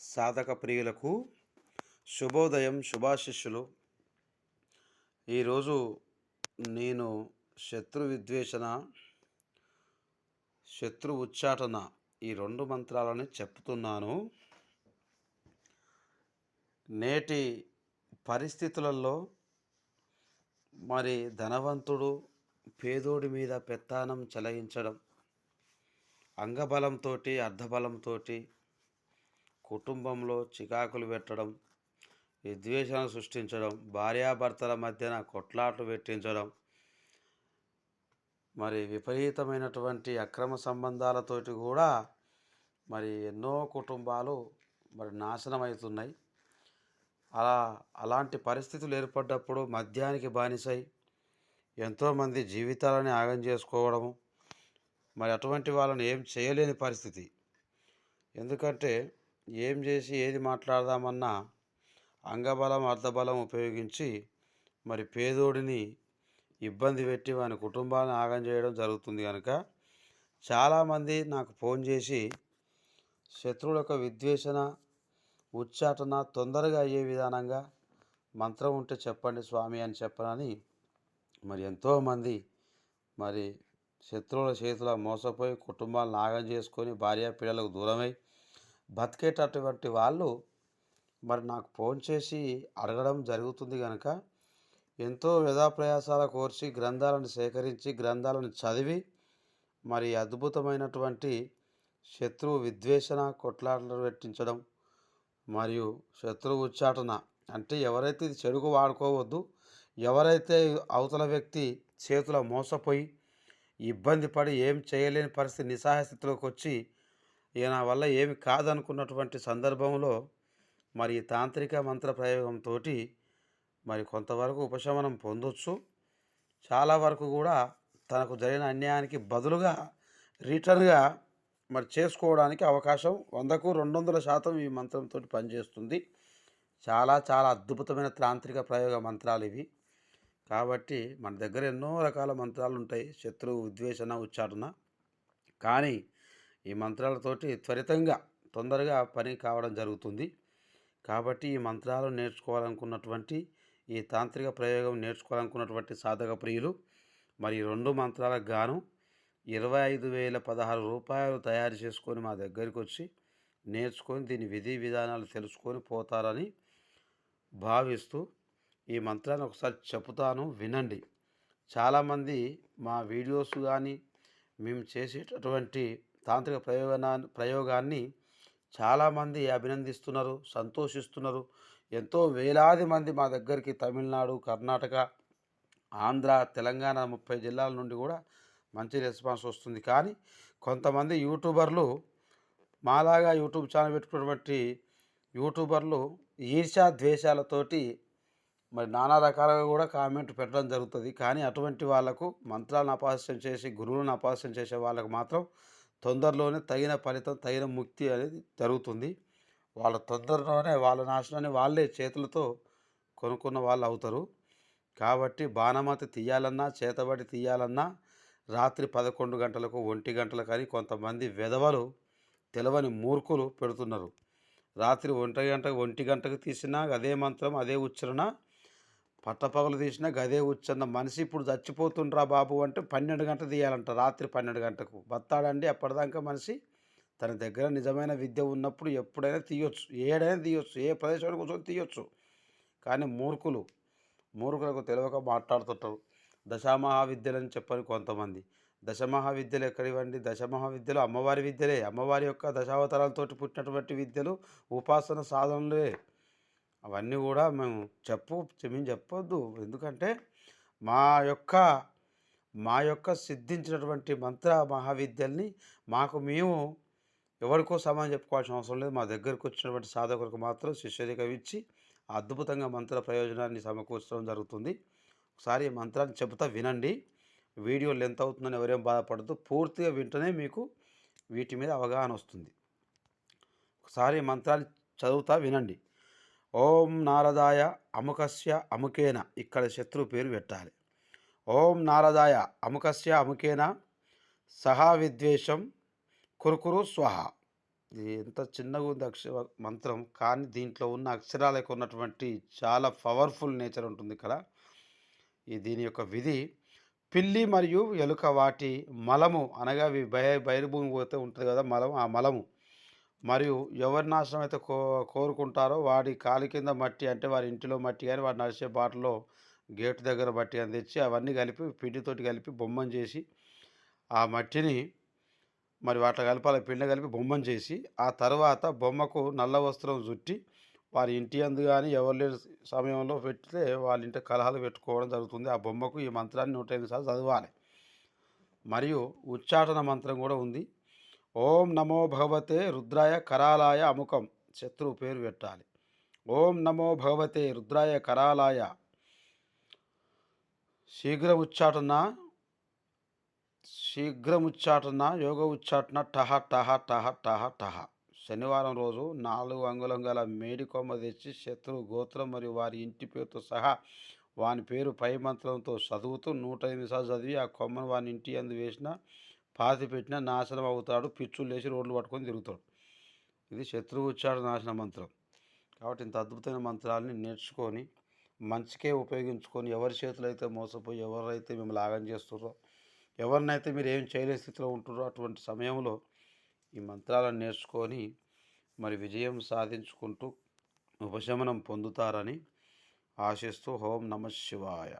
సాధక ప్రియులకు శుభోదయం శుభాశిష్యులు. ఈరోజు నేను శత్రు విద్వేషణ శత్రు ఉచ్చాటన ఈ రెండు మంత్రాలని చెప్తున్నాను. నేటి పరిస్థితులలో మరి ధనవంతుడు పేదోడి మీద పెత్తానం చెలయించడం అంగబలంతో అర్ధబలంతో కుటుంబంలో చికాకులు పెట్టడం విద్వేషాలు సృష్టించడం భార్యాభర్తల మధ్యన కొట్లాట్లు పెట్టించడం మరి విపరీతమైనటువంటి అక్రమ సంబంధాలతోటి కూడా మరి ఎన్నో కుటుంబాలు మరి నాశనం అవుతున్నాయి అలా అలాంటి పరిస్థితులు ఏర్పడ్డప్పుడు మద్యానికి బానిసై ఎంతోమంది జీవితాలని ఆగం చేసుకోవడము మరి అటువంటి వాళ్ళని ఏం చేయలేని పరిస్థితి. ఎందుకంటే ఏం చేసి ఏది మాట్లాడదామన్నా అంగబలం అర్ధబలం ఉపయోగించి మరి పేదోడిని ఇబ్బంది పెట్టి వాని కుటుంబాన్ని ఆగం చేయడం జరుగుతుంది కనుక చాలామంది నాకు ఫోన్ చేసి శత్రువుల యొక్క విద్వేషణ ఉచ్చాటన తొందరగా అయ్యే విధానంగా మంత్రం ఉంటే చెప్పండి స్వామి అని చెప్పనని మరి ఎంతోమంది మరి శత్రువుల చేతుల మోసపోయి కుటుంబాలను నాగం చేసుకొని భార్య పిల్లలకు దూరమై బతికేటటువంటి వాళ్ళు మరి నాకు ఫోన్ చేసి అడగడం జరుగుతుంది కనుక ఎంతో వ్యధాప్రయాసాల కోర్చి గ్రంథాలను సేకరించి గ్రంథాలను చదివి మరి అద్భుతమైనటువంటి శత్రువు విద్వేషణ కొట్లాటలు పెట్టించడం మరియు శత్రువు ఉచ్చాటన అంటే ఎవరైతే ఇది చెడుకు వాడుకోవద్దు ఎవరైతే అవతల వ్యక్తి చేతుల మోసపోయి ఇబ్బంది పడి ఏం చేయలేని పరిస్థితి నిస్సహాయ స్థితిలోకి వచ్చి ఈయన వల్ల ఏమి కాదనుకున్నటువంటి సందర్భంలో మరి ఈ తాంత్రిక మంత్ర ప్రయోగంతో మరి కొంతవరకు ఉపశమనం పొందొచ్చు. చాలా వరకు కూడా తనకు జరిగిన అన్యాయానికి బదులుగా రిటర్న్గా మరి చేసుకోవడానికి అవకాశం వందకు రెండు వందల శాతం ఈ మంత్రంతో పనిచేస్తుంది. చాలా చాలా అద్భుతమైన తాంత్రిక ప్రయోగ మంత్రాలు ఇవి. కాబట్టి మన దగ్గర ఎన్నో రకాల మంత్రాలు ఉంటాయి. శత్రువు ఉద్వేషణ ఉచ్చారణ. కానీ ఈ మంత్రాలతోటి త్వరితంగా తొందరగా పని కావడం జరుగుతుంది. కాబట్టి ఈ మంత్రాలు నేర్చుకోవాలనుకున్నటువంటి ఈ తాంత్రిక ప్రయోగం నేర్చుకోవాలనుకున్నటువంటి సాధక ప్రియులు మరి రెండు మంత్రాలకు గాను ఇరవై ఐదు వేల పదహారు రూపాయలు తయారు చేసుకొని మా దగ్గరికి వచ్చి నేర్చుకొని దీని విధి విధానాలు తెలుసుకొని పోతారని భావిస్తూ ఈ మంత్రాన్ని ఒకసారి చెబుతాను వినండి. చాలామంది మా వీడియోస్ కానీ మేము చేసేటటువంటి తాంత్రిక ప్రయోగనా ప్రయోగాన్ని చాలామంది అభినందిస్తున్నారు సంతోషిస్తున్నారు. ఎంతో వేలాది మంది మా దగ్గరికి తమిళనాడు కర్ణాటక ఆంధ్ర తెలంగాణ ముప్పై జిల్లాల నుండి కూడా మంచి రెస్పాన్స్ వస్తుంది. కానీ కొంతమంది యూట్యూబర్లు మాలాగా యూట్యూబ్ ఛానల్ పెట్టుకున్నటువంటి యూట్యూబర్లు ఈర్ష్యా ద్వేషాలతోటి మరి నానా రకాలుగా కూడా కామెంట్ పెట్టడం జరుగుతుంది. కానీ అటువంటి వాళ్ళకు మంత్రాలను అపహాస్యం చేసి గురువులను అపహాస్యం చేసే వాళ్ళకు మాత్రం తొందరలోనే తగిన ఫలితం తగిన ముక్తి అనేది జరుగుతుంది. వాళ్ళ తొందరలోనే వాళ్ళ నాశనాన్ని వాళ్ళే చేతులతో కొనుక్కున్న వాళ్ళు అవుతారు. కాబట్టి బాణమతి తీయాలన్నా చేతబడి తీయాలన్నా రాత్రి పదకొండు గంటలకు ఒంటి గంటలకు కానీ కొంతమంది వెధవలు తెలవని మూర్ఖులు పెడుతున్నారు. రాత్రి ఒంటి గంట ఒంటి గంటకు తీసినా అదే మంత్రం అదే ఉచ్చరణ పట్టపగలు తీసినా గదే ఉచ్చన్న మనిషి ఇప్పుడు చచ్చిపోతుండ్రా బాబు అంటే పన్నెండు గంట తీయాలంట రాత్రి పన్నెండు గంటకు బత్తాడండి అప్పటిదాకా మనిషి? తన దగ్గర నిజమైన విద్య ఉన్నప్పుడు ఎప్పుడైనా తీయొచ్చు ఏడైనా తీయొచ్చు ఏ ప్రదేశానికి కూర్చొని తీయొచ్చు. కానీ మూర్ఖులు మూర్ఖులకు తెలియక మాట్లాడుతుంటారు. దశామహావిద్యలని చెప్పని కొంతమంది. దశమహావిద్యలు ఎక్కడివండి? దశమహావిద్యలు అమ్మవారి విద్యలే. అమ్మవారి యొక్క దశావతారాలతోటి పుట్టినటువంటి విద్యలు ఉపాసన సాధనలే. అవన్నీ కూడా మేము చెప్పు మేము చెప్పొద్దు. ఎందుకంటే మా యొక్క మా యొక్క సిద్ధించినటువంటి మంత్ర మహావిద్యల్ని మాకు మేము ఎవరికో సమానం చెప్పుకోవాల్సిన అవసరం లేదు. మా దగ్గరకు వచ్చినటువంటి సాధకులకు మాత్రం శిష్యరికం ఇచ్చి అద్భుతంగా మంత్ర ప్రయోజనాన్ని సమకూర్చడం జరుగుతుంది. ఒకసారి ఈ మంత్రాన్ని చెబుతా వినండి. వీడియో లెంత్ అవుతుందని ఎవరేం బాధపడద్దు. పూర్తిగా వింటేనే మీకు వీటి మీద అవగాహన వస్తుంది. ఒకసారి మంత్రాన్ని చదువుతా వినండి. ఓం నారదాయ అముకస్య అముకేన ఇక్కడ శత్రువు పేరు పెట్టాలి. ఓం నారదాయ అముకస్య అముకేన సహా విద్వేషం కురుకురు స్వహ. ఇది ఎంత చిన్నగా ఉంది అక్ష మంత్రం కానీ దీంట్లో ఉన్న అక్షరాలకు ఉన్నటువంటి చాలా పవర్ఫుల్ నేచర్ ఉంటుంది ఇక్కడ. ఈ దీని యొక్క విధి పిల్లి మరియు ఎలుక వాటి మలము అనగా బయ బయలుభూమి పోతే ఉంటుంది కదా మలం ఆ మలము. మరియు ఎవరి నాశనం అయితే కో కోరుకుంటారో వాడి కాలి కింద మట్టి అంటే వారి ఇంటిలో మట్టి కానీ వాడు నడిచే బాటలో గేటు దగ్గర మట్టి అని తెచ్చి అవన్నీ కలిపి పిండితోటి కలిపి బొమ్మను చేసి ఆ మట్టిని మరి వాటిలో కలపాలి పిండి కలిపి బొమ్మను చేసి ఆ తర్వాత బొమ్మకు నల్ల వస్త్రం చుట్టి వారి ఇంటి అందు కానీ ఎవరు లేని సమయంలో పెడితే వాళ్ళ ఇంటి కలహాలు పెట్టుకోవడం జరుగుతుంది. ఆ బొమ్మకు ఈ మంత్రాన్ని నూట ఎనిమిది సార్లు చదవాలి. మరియు ఉచ్చాటన మంత్రం కూడా ఉంది. ఓం నమో భగవతే రుద్రాయ కరాలాయ అముఖం. శత్రువు పేరు పెట్టాలి. ఓం నమో భగవతే రుద్రాయ కరాలాయ. శీఘ్ర ఉచ్చాటన శీఘ్రం ఉచ్చాటన యోగ ఉచ్చాటన టహ టహ టహ టహ టహ. శనివారం రోజు నాలుగు అంగుళం గల మేడి కొమ్మ తెచ్చి శత్రువు గోత్రం మరియు వారి ఇంటి పేరుతో సహా వాని పేరు పై మంత్రంతో చదువుతూ నూట ఎనిమిది సార్లు చదివి ఆ కొమ్మను వాని ఇంటి అందు వేసిన పాతి పెట్టిన నాశనం అవుతాడు. పిచ్చులు లేచి రోడ్లు పట్టుకొని తిరుగుతాడు. ఇది శత్రువు ఉచ్చారణ నాశన మంత్రం. కాబట్టి ఇంత అద్భుతమైన మంత్రాలని నేర్చుకొని మంచికే ఉపయోగించుకొని ఎవరి చేతులు అయితే మోసపోయి ఎవరైతే మిమ్మల్ని ఆగం చేస్తున్నారో ఎవరినైతే మీరు ఏం చేయలేని స్థితిలో ఉంటున్నారో అటువంటి సమయంలో ఈ మంత్రాలను నేర్చుకొని మరి విజయం సాధించుకుంటూ ఉపశమనం పొందుతారని ఆశిస్తూ హోం నమ శివాయ.